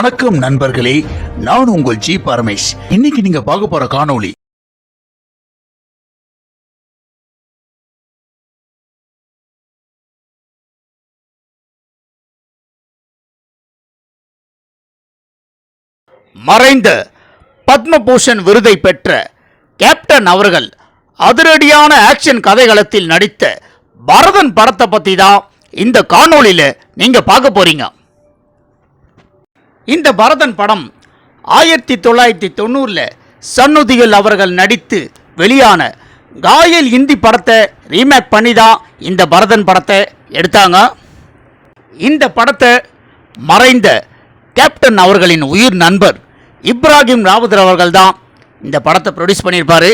வணக்கம் நண்பர்களே நான் உங்கள் ஜி பரமேஷ். இன்னைக்கு நீங்க பார்க்க போற காணொளி மறைந்த பத்மபூஷன் விருதை பெற்ற கேப்டன் அவர்கள் அதிரடியான ஆக்ஷன் கதைகளத்தில் நடித்த பரதன் படத்தை பற்றி தான் இந்த காணொளியில் நீங்கள் பார்க்க போறீங்க. இந்த பரதன் படம் ஆயிரத்தி தொள்ளாயிரத்தி தொண்ணூறில் சன்னுதிகள் அவர்கள் நடித்து வெளியான காயல் இந்தி படத்தை ரீமேக் பண்ணி தான் இந்த பரதன் படத்தை எடுத்தாங்க. இந்த படத்தை மறைந்த கேப்டன் அவர்களின் உயிர் நண்பர் இப்ராஹிம் ராவுதர் அவர்கள் தான் இந்த படத்தை ப்ரொடியூஸ் பண்ணியிருப்பார்.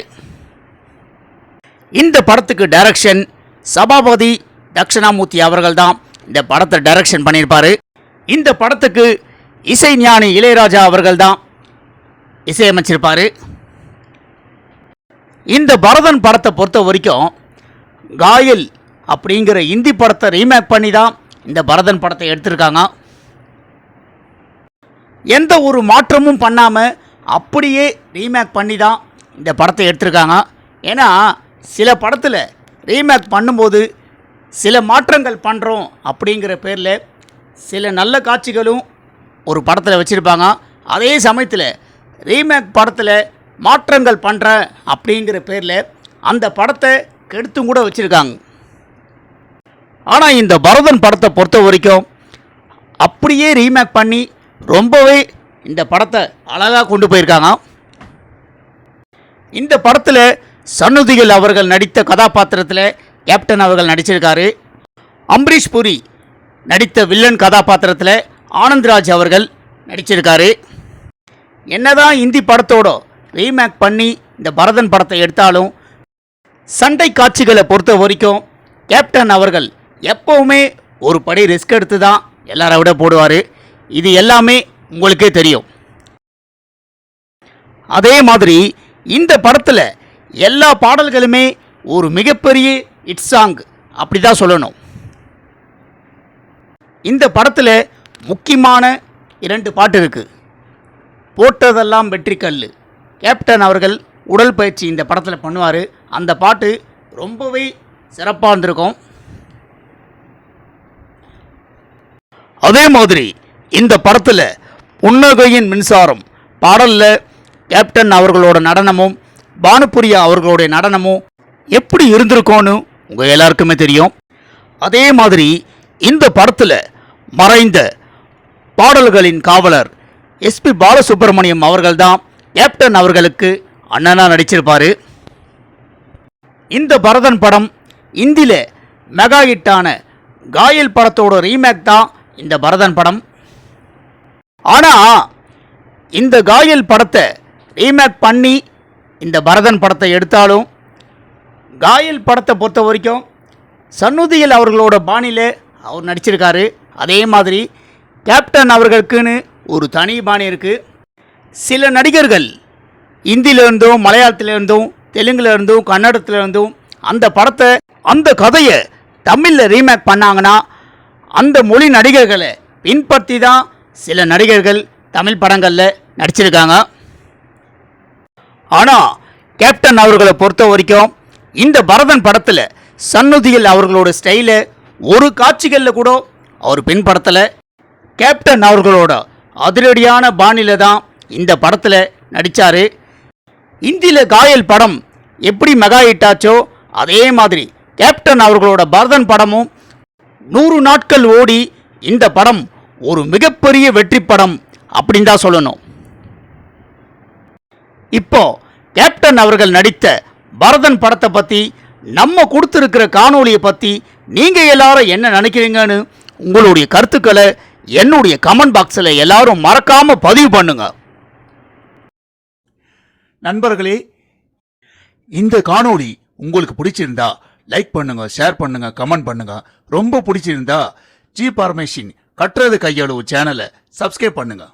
இந்த படத்துக்கு டைரக்ஷன் சபாபதி தக்ஷணாமூர்த்தி அவர்கள் தான் இந்த படத்தை டைரக்ஷன் பண்ணியிருப்பார். இந்த படத்துக்கு இசை ஞானி இளையராஜா அவர்கள் தான் இசையமைச்சிருப்பார் இந்த பரதன் படத்தை பொறுத்த வரைக்கும் காயல் அப்படிங்கிற இந்தி படத்தை ரீமேக் பண்ணி தான் இந்த பரதன் படத்தை எடுத்திருக்காங்க. எந்த ஒரு மாற்றமும் பண்ணாமல் அப்படியே ரீமேக் பண்ணி தான் இந்த படத்தை எடுத்திருக்காங்க. ஏன்னா சில படத்தில் ரீமேக் பண்ணும்போது சில மாற்றங்கள் பண்ணுறோம் அப்படிங்கிற பேரில் சில நல்ல காட்சிகளும் ஒரு படத்தில் வச்சுருப்பாங்க. அதே சமயத்தில் ரீமேக் படத்தில் மாற்றங்கள் பண்ணுறேன் அப்படிங்கிற பேரில் அந்த படத்தை கெடுத்தும் கூட வச்சுருக்காங்க. ஆனால் இந்த பரதன் படத்தை பொறுத்த வரைக்கும் அப்படியே ரீமேக் பண்ணி ரொம்பவே இந்த படத்தை அழகாக கொண்டு போயிருக்காங்க. இந்த படத்தில் சன்னுதிகள் அவர்கள் நடித்த கதாபாத்திரத்தில் கேப்டன் அவர்கள் நடிச்சிருக்காரு. அம்பரீஷ் புரி நடித்த வில்லன் கதாபாத்திரத்தில் ஆனந்த்ராஜ் அவர்கள் நடிச்சிருக்காரு. என்னதான் இந்தி படத்தோட ரீமேக் பண்ணி இந்த பரதன் படத்தை எடுத்தாலும் சண்டை காட்சிகளை பொறுத்த வரைக்கும் கேப்டன் அவர்கள் எப்போவுமே ஒரு படி ரிஸ்க் எடுத்து தான் எல்லாரை விட போடுவார். இது எல்லாமே உங்களுக்கே தெரியும். அதே மாதிரி இந்த படத்தில் எல்லா பாடல்களுமே ஒரு மிகப்பெரிய இட் சாங் அப்படி தான் சொல்லணும். இந்த படத்தில் முக்கியமான இரண்டு பாட்டு இருக்குது போட்டதெல்லாம் வெற்றி கல் கேப்டன் அவர்கள் உடல் பயிற்சி இந்த படத்தில் பண்ணுவார். அந்த பாட்டு ரொம்பவே சிறப்பாக இருந்திருக்கும். அதே மாதிரி இந்த படத்தில் புன்னகையின் மின்சாரம் பாடலில் கேப்டன் அவர்களோட நடனமும் பானுப்பிரியா அவர்களுடைய நடனமும் எப்படி இருந்திருக்கோன்னு உங்கள் எல்லாருக்குமே தெரியும். அதே மாதிரி இந்த படத்தில் மறைந்த பாடல்களின் காவலர் எஸ்பி பாலசுப்ரமணியம் அவர்கள்தான் கேப்டன் அவர்களுக்கு அண்ணனாக நடிச்சிருப்பார். இந்த பரதன் படம் இந்தியில் மெகா ஹிட்டான காயல் படத்தோட ரீமேக் தான் இந்த பரதன் படம். ஆனால் இந்த காயல் படத்தை ரீமேக் பண்ணி இந்த பரதன் படத்தை எடுத்தாலும் காயல் படத்தை பொறுத்த வரைக்கும் சன்னுதியில் அவர்களோட பாணியில் அவர் நடிச்சிருக்காரு. அதே மாதிரி கேப்டன் அவர்களுக்குன்னு ஒரு தனி பாணி இருக்குது சில நடிகர்கள் இந்தியிலேருந்தும் மலையாளத்திலேருந்தும் தெலுங்குலேருந்தும் கன்னடத்துலேருந்தும் அந்த படத்தை அந்த கதையை தமிழில் ரீமேக் பண்ணாங்கன்னா அந்த மொழி நடிகர்களை பின்பற்றி தான் சில நடிகர்கள் தமிழ் படங்களில் நடிச்சிருக்காங்க. ஆனால் கேப்டன் அவர்களை பொறுத்த வரைக்கும் இந்த பரதன் படத்தில் சன்னுதியில் அவர்களோட ஸ்டைலை ஒரு காட்சிகளில் கூட அவர் பின்படுத்தலை கேப்டன் அவர்களோட அதிரடியான பாணியில் தான் இந்த படத்தில் நடித்தார் இந்தியில் காயல் படம் எப்படி மெகா ஹிட் ஆச்சோ அதே மாதிரி கேப்டன் அவர்களோட பரதன் படமும் நூறு நாட்கள் ஓடி இந்த படம் ஒரு மிகப்பெரிய வெற்றி படம் அப்படின்னு தான் சொல்லணும். இப்போ கேப்டன் அவர்கள் நடித்த பரதன் படத்தை பற்றி நம்ம கொடுத்துருக்கிற காணொலியை பற்றி நீங்கள் எல்லாரும் என்ன நினைக்கிறீங்கன்னு உங்களுடைய கருத்துக்களை என்னுடைய கமெண்ட் பாக்ஸில் எல்லாரும் மறக்காமல் பதிவு பண்ணுங்க. நண்பர்களே இந்த காணொளி உங்களுக்கு பிடிச்சிருந்தா லைக் பண்ணுங்க ஷேர் பண்ணுங்க கமெண்ட் பண்ணுங்க. ரொம்ப பிடிச்சிருந்தா ஜி பார்மேஷின் கட்டுறது கையளவு சேனலை சப்ஸ்கிரைப் பண்ணுங்கள்